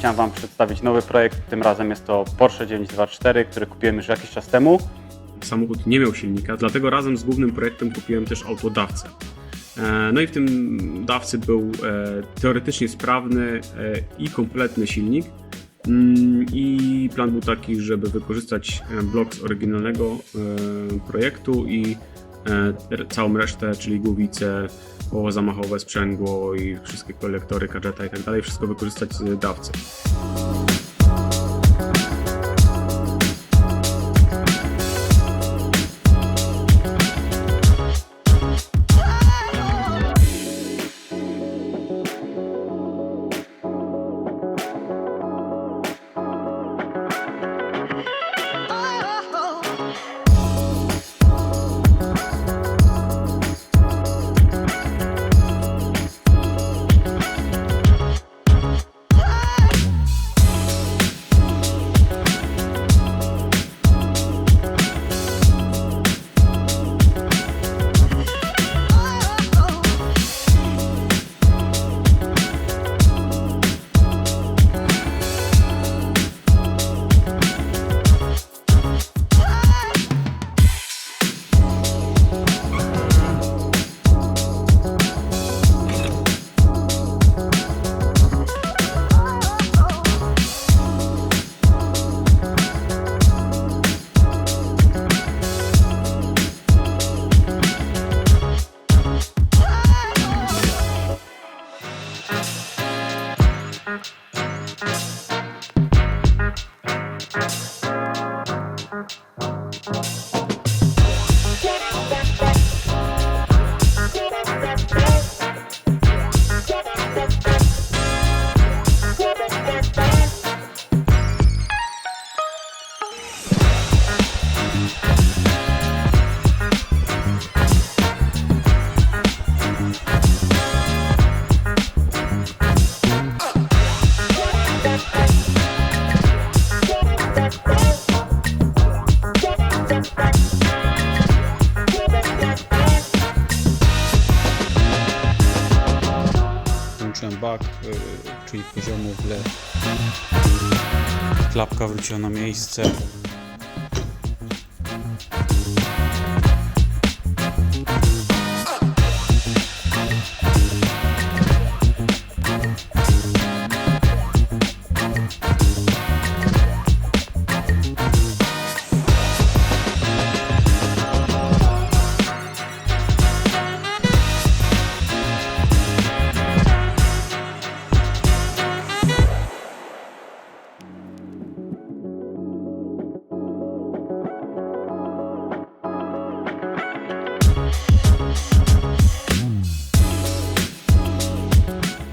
chciałem Wam przedstawić nowy projekt. Tym razem jest to Porsche 924, który kupiłem już jakiś czas temu. Samochód nie miał silnika, dlatego razem z głównym projektem kupiłem też autodawcę. E, No i w tym dawcy był e, teoretycznie sprawny e, i kompletny silnik. Mm, I plan był taki, żeby wykorzystać blok z oryginalnego projektu i całą resztę, czyli głowice, koło zamachowe, sprzęgło i wszystkie kolektory, kadżeta i tak dalej, wszystko wykorzystać z dawcy. Bak, y, czyli poziomu w le. Klapka wróciła na miejsce.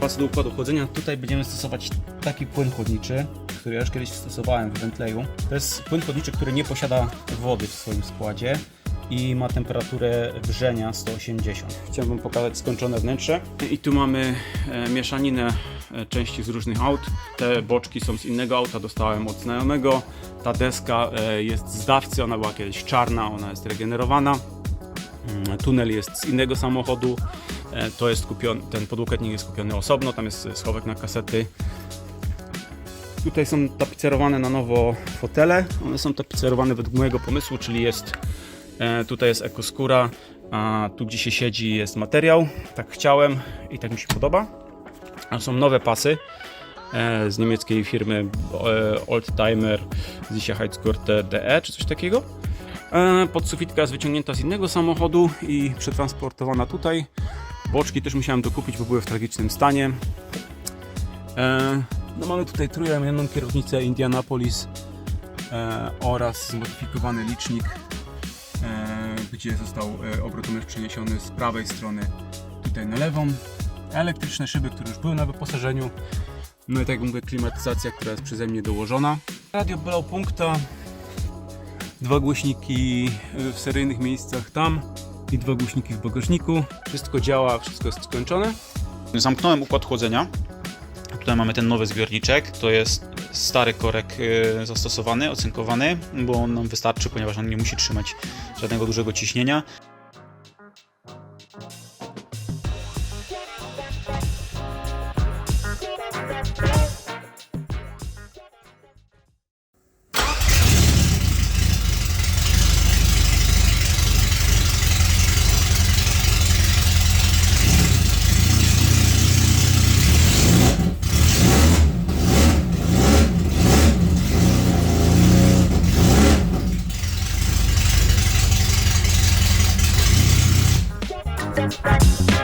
Pas do układu chłodzenia. Tutaj będziemy stosować taki płyn chłodniczy, który ja już kiedyś stosowałem w Bentleyu. To jest płyn chłodniczy, który nie posiada wody w swoim składzie i ma temperaturę wrzenia 180. Chciałbym pokazać skończone wnętrze. I tu mamy e, mieszaninę e, części z różnych aut. Te boczki są z innego auta, dostałem od znajomego. Ta deska e, jest z dawcy, ona była kiedyś czarna, ona jest regenerowana. Mm, Tunel jest z innego samochodu. E, To jest kupiony, ten podłokietnik jest kupiony osobno, tam jest schowek na kasety. Tutaj są tapicerowane na nowo fotele. One są tapicerowane według mojego pomysłu, czyli jest e, tutaj jest ekoskóra, a tu gdzie się siedzi jest materiał. Tak chciałem i tak mi się podoba. A są nowe pasy e, z niemieckiej firmy Oldtimer Sicherheitsgurte DE czy coś takiego. E, Podsufitka jest wyciągnięta z innego samochodu i przetransportowana tutaj. Boczki też musiałem dokupić, bo były w tragicznym stanie. E, No mamy tutaj trójramienną kierownicę Indianapolis e, oraz zmodyfikowany licznik, gdzie został obrotomierz przeniesiony z prawej strony tutaj na lewą. Elektryczne szyby, które już były na wyposażeniu. No i tak jak mówię, klimatyzacja, która jest przeze mnie dołożona. Radio Blau Punkta, dwa głośniki w seryjnych miejscach tam i dwa głośniki w bagażniku. Wszystko działa, wszystko jest skończone. Zamknąłem układ chłodzenia. Tutaj mamy ten nowy zbiorniczek. To jest stary korek y, zastosowany, ocynkowany, bo on nam wystarczy, ponieważ on nie musi trzymać żadnego dużego ciśnienia. Musik